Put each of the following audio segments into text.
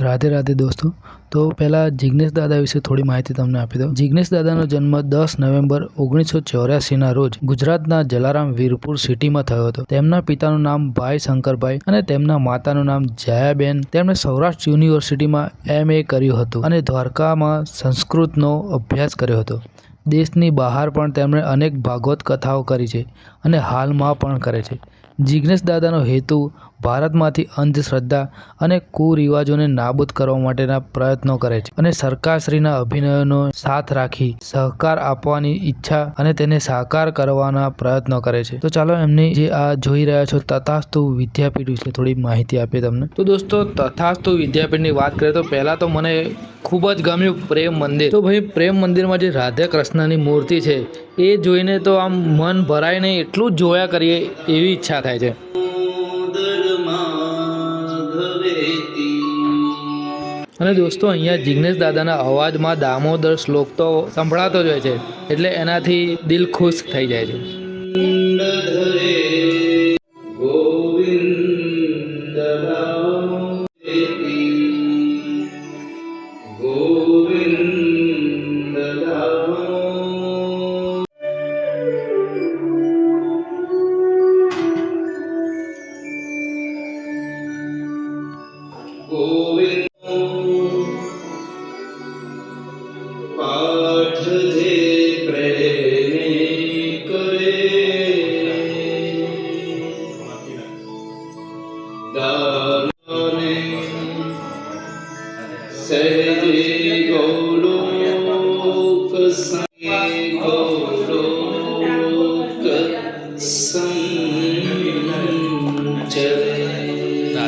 રાધે રાધે દોસ્તો. તો પહેલાં જિગ્નેશ દાદા વિશે થોડી માહિતી તમને આપી દઉં. જિગ્નેશ દાદાનો જન્મ દસ નવેમ્બર ઓગણીસો ચોર્યાસીના રોજ ગુજરાતના જલારામ વીરપુર સિટીમાં થયો હતો. તેમના પિતાનું નામ ભાઈ શંકરભાઈ અને તેમના માતાનું નામ જયાબેન. તેમણે સૌરાષ્ટ્ર યુનિવર્સિટીમાં એમ એ કર્યું હતું અને દ્વારકામાં સંસ્કૃતનો અભ્યાસ કર્યો હતો. દેશની બહાર પણ તેમણે અનેક ભાગવત કથાઓ કરી છે અને હાલમાં પણ કરે છે. જિગ્નેશ દાદાનો હેતુ ભારતમાંથી અંધશ્રદ્ધા અને કુરિવાજોને નાબૂદ કરવા માટેના પ્રયત્નો કરે છે અને સરકારશ્રીના અભિનયનો સાથ રાખી સહકાર આપવાની ઈચ્છા અને તેને સાકાર કરવાના પ્રયત્નો કરે છે. તો ચાલો એમની જે આ જોઈ રહ્યા છો, તથાસ્તુ વિદ્યાપીઠ વિશે થોડી માહિતી આપીએ તમને. તો દોસ્તો, તથાસ્તુ વિદ્યાપીઠની વાત કરીએ તો પહેલાં તો મને ખૂબ જ ગમ્યું પ્રેમ મંદિર. તો ભાઈ, પ્રેમ મંદિરમાં જે રાધા કૃષ્ણની મૂર્તિ છે, એ જોઈને તો આમ મન ભરાય નહીં એટલું જ જોયા કરીએ એવી ઈચ્છા થાય છે. અને દોસ્તો અહીંયા જિગ્નેશ દાદાના અવાજમાં દામોદર શ્લોક તો સંભળાતો જ હોય છે એટલે એનાથી દિલ ખુશ થઈ જાય છે.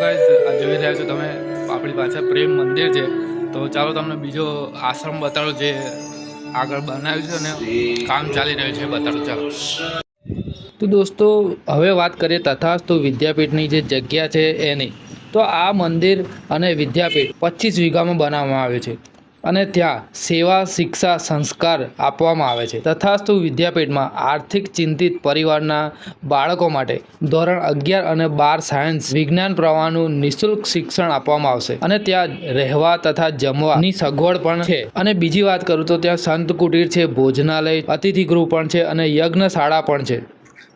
ગાઈઝ આ જોઈ રહ્યા છો તમે, આપણી પાસે પ્રેમ મંદિર છે. તો ચાલો તમને બીજો આશ્રમ બતાડો જે આગળ બનાવ્યું છે અને કામ ચાલી રહ્યું છે, બતાડો, ચાલો. તો દોસ્તો, હવે વાત કરીએ તથાસ્તુ વિદ્યાપીઠની જે જગ્યા છે એની. તો આ મંદિર અને વિદ્યાપીઠ પચીસ વીઘામાં બનાવવામાં આવ્યું છે. અને ત્યાં સેવા શિક્ષા સંસ્કાર આપવામાં આવે છે. તથાસ્તુ વિદ્યાપીઠમાં આર્થિક ચિંતિત પરિવારના બાળકો માટે ધોરણ અગિયાર અને બાર સાયન્સ વિજ્ઞાન પ્રવાહનું નિઃશુલ્ક શિક્ષણ આપવામાં આવશે. અને ત્યાં રહેવા તથા જમવાની સગવડ પણ છે. અને બીજી વાત કરું તો ત્યાં સંત કુટીર છે ભોજનાલય અતિથિ ગૃહ પણ છે અને યજ્ઞશાળા પણ છે.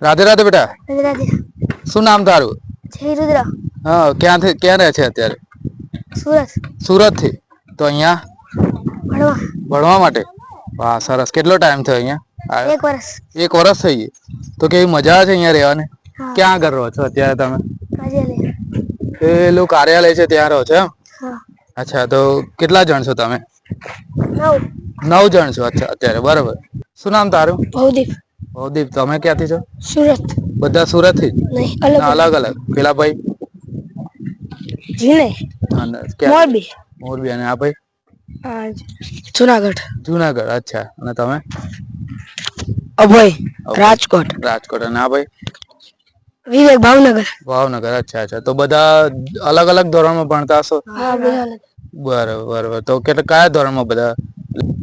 રાધે રાધે બેટા. રાધે શું નામ તારું? રુદ્ર. હા ક્યાંથી ક્યાં રહે છે અત્યારે? સુરત. સુરતથી તો અહીંયા? ભણવા. ભણવા માટે? વાહ સરસ. કેટલો ટાઈમ થયો અહીંયા? એક વર્ષ. એક વર્ષ થઈ ગયું? તો કેવી મજા છે અહીંયા રહેવાની? ક્યાં આગળ રહો છો અત્યારે તમે? પેલું કાર્યાલય છે ત્યાં રહો છો એમ? અચ્છા તો કેટલા જણ છો તમે? નવ. જણ છો? અચ્છા અત્યારે બરાબર. શું નામ તારું? ભવદીપ ભવદીપ તમે ક્યાંથી છો? સુરત. બધા સુરતથી અલગ. અલગ પેલા ભાઈ મોરબી. મોરબી અને આ ભાઈ? જુનાગઢ. જુનાગઢ અચ્છા. અને તમે? અભય રાજકોટ. રાજકોટ. અને આ ભાઈ? વિવેક ભાવનગર. ભાવનગર અચ્છા અચ્છા. તો બધા અલગ અલગ ધોરણમાં ભણતા હશો? બરાબર બરાબર. તો કેટલા કયા ધોરણમાં બધા?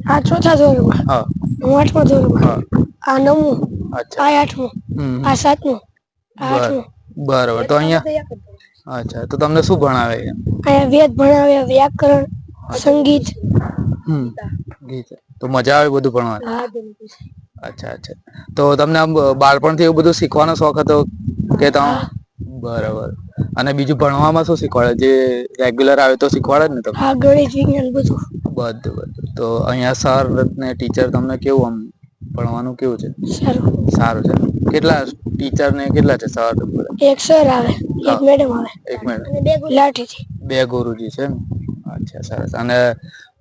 આ ચોથા ધોરણમાં. હા. હું આઠમા ધોરણમાં. હા. આ નવમું. અચ્છા. આ આઠમું. આ સાતમું. આ આઠમું. બરાબર. તો અહીંયા? અચ્છા. તો તમને શું ભણાવે? અહીંયા વેદ ભણાવે વ્યાકરણ. સંગીત. હમ ગીત. તો મજા આવે બધું ભણવાનું? હા અચ્છા અચ્છા. તો તમને આમ બાળપણથી એવું બધું શીખવાનો શોખ હતો કે તમે બરાબર. અને બીજું ભણવામાં શું શીખવાડે? જે રેગ્યુલર આવે તો શીખવાડે ને તમને? આ ગણિત વિજ્ઞાન બધું. બધું બધું. તો અહીંયા સર ને ટીચર તમને કેવું આમ ભણવાનું કેવું છે? સારું. સારું છે. કેટલા ટીચર ને કેટલા છે સર એક સર આવે એક મેડમ આવે એક અને બે લાઠીથી બે ગુરુજી છે ને? અચ્છા સરસ. અને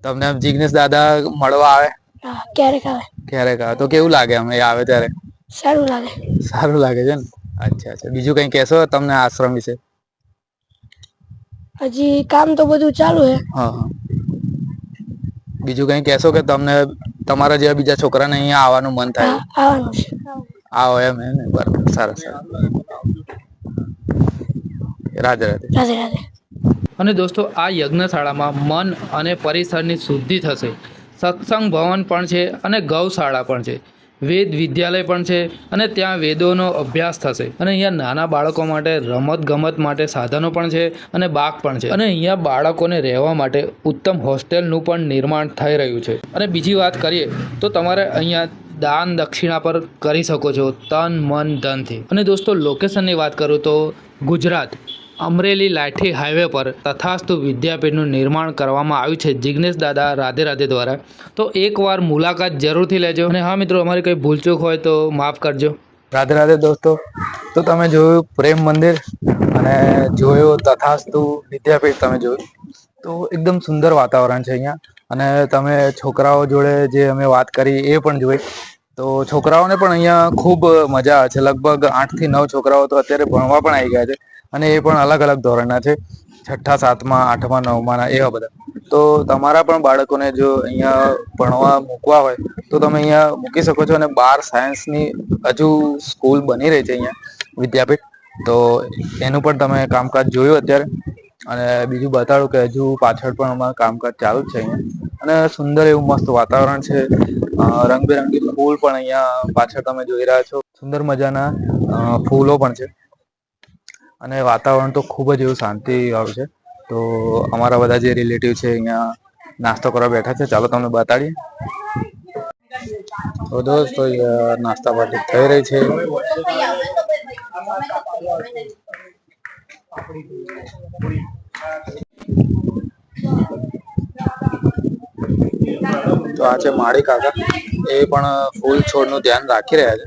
તમને જિગ્નેશ દાદા મળવા આવે? હા ક્યારેક આવે. ક્યારેક આવે? તો કેવું લાગે અમે આવે ત્યારે? સારું લાગે. સારું લાગે છે ને? અચ્છા અચ્છા. બીજું કઈ કહેશો તમને આશ્રમ વિશે? હજી કામ તો બધું ચાલુ છે હા હા. બીજું કઈ કહેશો કે તમને તમારા જેવા બીજા છોકરાને અહીંયા આવવાનું મન થાય? આવવાનું છે. આવો એમ એમ. ને બરાબર. સારું સારું રાધે રાધે. રાધે રાધે. અને દોસ્તો, આ યજ્ઞશાળામાં મન અને પરિસરની શુદ્ધિ થશે. સત્સંગ ભવન પણ છે અને ગૌશાળા પણ છે. વેદ વિદ્યાલય પણ છે અને ત્યાં વેદોનો અભ્યાસ થશે. અને અહીંયા નાના બાળકો માટે રમત ગમત માટે સાધનો પણ છે અને બાગ પણ છે. અને અહીંયા બાળકોને રહેવા માટે ઉત્તમ હોસ્ટેલનું પણ નિર્માણ થઈ રહ્યું છે. અને બીજી વાત કરીએ તો તમારે અહીંયા દાન દક્ષિણા પર કરી શકો છો તન, મન, ધનથી. અને દોસ્તો લોકેશનની વાત કરું તો ગુજરાત. અમરેલી લાઠી હાઈવે પર તથાસ્તુ વિદ્યાપીઠનું નિર્માણ કરવામાં આવ્યું છે. જિગ્નેશ દાદા રાધે રાધે દ્વારા. તો એકવાર મુલાકાત જરૂરથી લેજો. અને હા મિત્રો, અમારી કંઈ ભૂલચૂક હોય તો માફ કરજો. રાધે રાધે દોસ્તો, તો તમે જોયું પ્રેમ મંદિર અને જોયું તથાસ્તુ વિદ્યાપીઠ તમે જોયું? તો એકદમ સુંદર વાતાવરણ છે અહીંયા. અને તમે છોકરાઓ જોડે જે અમે વાત કરી એ પણ જોઈ. તો છોકરાઓને પણ અહીંયા ખૂબ મજા આવે છે. લગભગ આઠથી નવ છોકરાઓ તો અત્યારે ભણવા પણ આવી ગયા છે. અને એ પણ અલગ અલગ ધોરણના છે. છઠ્ઠા, સાતમા, આઠમા, નવમાના એવા બધા. તો તમારા પણ બાળકોને જો અહીંયા ભણવા મૂકવા હોય, તો તમે અહીંયા મૂકી શકો છો અને બાર સાયન્સની હજુ સ્કૂલ બની રહી છે અહીંયા વિદ્યાપીઠ. તો એનું પણ તમે કામકાજ જોયું અત્યારે. અને બીજું બતાડું કે હજુ પાછળ પણ અમારું કામકાજ ચાલુ જ છે અહીંયા. અને સુંદર એવું મસ્ત વાતાવરણ છે. રંગબેરંગી ફૂલ પણ અહીંયા પાછળ તમે જોઈ રહ્યા છો. સુંદર મજાના ફૂલો પણ છે. અને વાતાવરણ તો ખૂબ જ એવું શાંતિ વાળું છે. તો અમારા બધા જે રિલેટિવ છે અહીંયા નાસ્તો કરવા બેઠા છે. ચાલો તમને બતાડીએ. તો દોસ્તો નાસ્તા પાર્ટી થઈ રહી છે. તો આ છે માળી કાકા. એ પણ ફૂલ છોડનું ધ્યાન રાખી રહ્યા છે.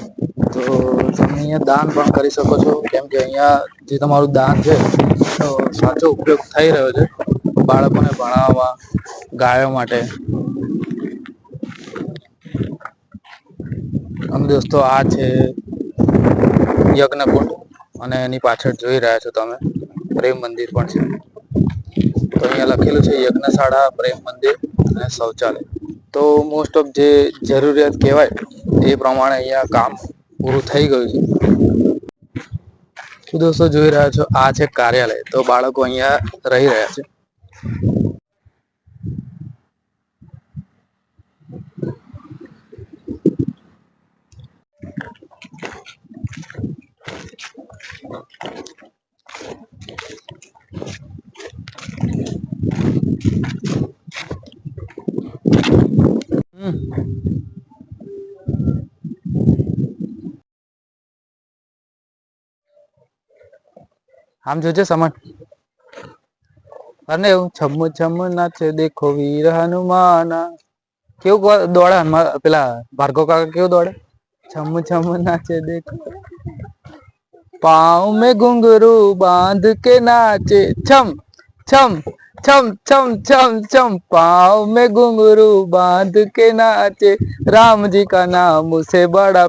તો તમે અહીંયા દાન પણ કરી શકો છો. કેમ કે અહીંયા જે તમારું દાન છે તો સાચો ઉપયોગ થઈ રહ્યો છે બાળકોને ભણાવવા, ગાયો માટે. અને દોસ્તો આ છે યજ્ઞકુંડ અને એની પાછળ જોઈ રહ્યા છો તમે. પ્રેમ મંદિર પણ છે. તો અહીંયા લખેલું છે યજ્ઞશાળા, પ્રેમ મંદિર અને શૌચાલય. તો મોસ્ટ ઓફ જે જરૂરિયાત કહેવાય એ પ્રમાણે અહીંયા કામ પૂરું થઈ ગયું છે. દોસ્તો જોઈ રહ્યા છો? આ છે કાર્યાલય. તો બાળકો અહીંયા રહી રહ્યા છે. આમ જોજો સમન અને એવું છમ છમ નાચે દેખો વીર હનુમાન. કેવું દોડે પેલા ભાર્ગવ કાકા કેવું દોડે? છમ છમ નાચે દેખો. પાઉ મેં ઘુંઘરુ બાંધ કે નાચે. છમ છમ છમ છમ છમ છમ. પાવ મેં ઘુંઘરુ બાંધ કે નાચે. રામજી કા નામ नाम उसे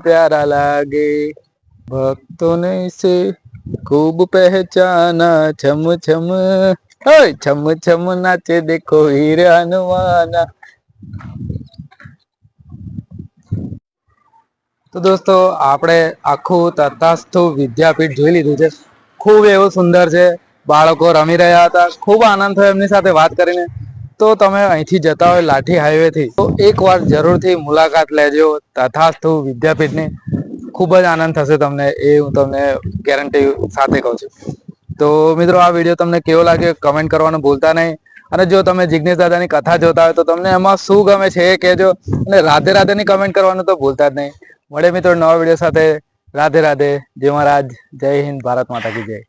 પ્યારા લાગે. ભક્તો भक्तों ने ખૂબ પહેચાના, છમ છમ. છમ છમ નાચે દેખો હીર હનુમાના. તો દોસ્તો, આપણે આખું તથાસ્થુ વિદ્યાપીઠ જોઈ લીધું છે. ખૂબ એવું સુંદર છે. બાળકો રમી રહ્યા હતા. ખૂબ આનંદ થયો એમની સાથે વાત કરીને. તો તમે અહીંથી જતા હોય લાઠી હાઈવેથી તો એક એકવાર જરૂરથી મુલાકાત લેજો તથાસ્થુ વિદ્યાપીઠની. ખૂબ જ આનંદ થશે તમને એ હું તમને ગેરંટી સાથે કહું છું. તો મિત્રો, આ વીડિયો તમને કેવો લાગ્યો કમેન્ટ કરવાનું ભૂલતા નહીં. અને જો તમે જિગ્નેશ દાદાની કથા જોતા હોય તો તમને એમાં શું ગમે છે એ કહેજો. અને રાધે રાધેની કમેન્ટ કરવાનું તો ભૂલતા જ નહીં. મળે મિત્રો નવા વીડિયો સાથે. રાધે રાધે. જય મહારાજ. જય હિન્દ. ભારત માતા કી જય.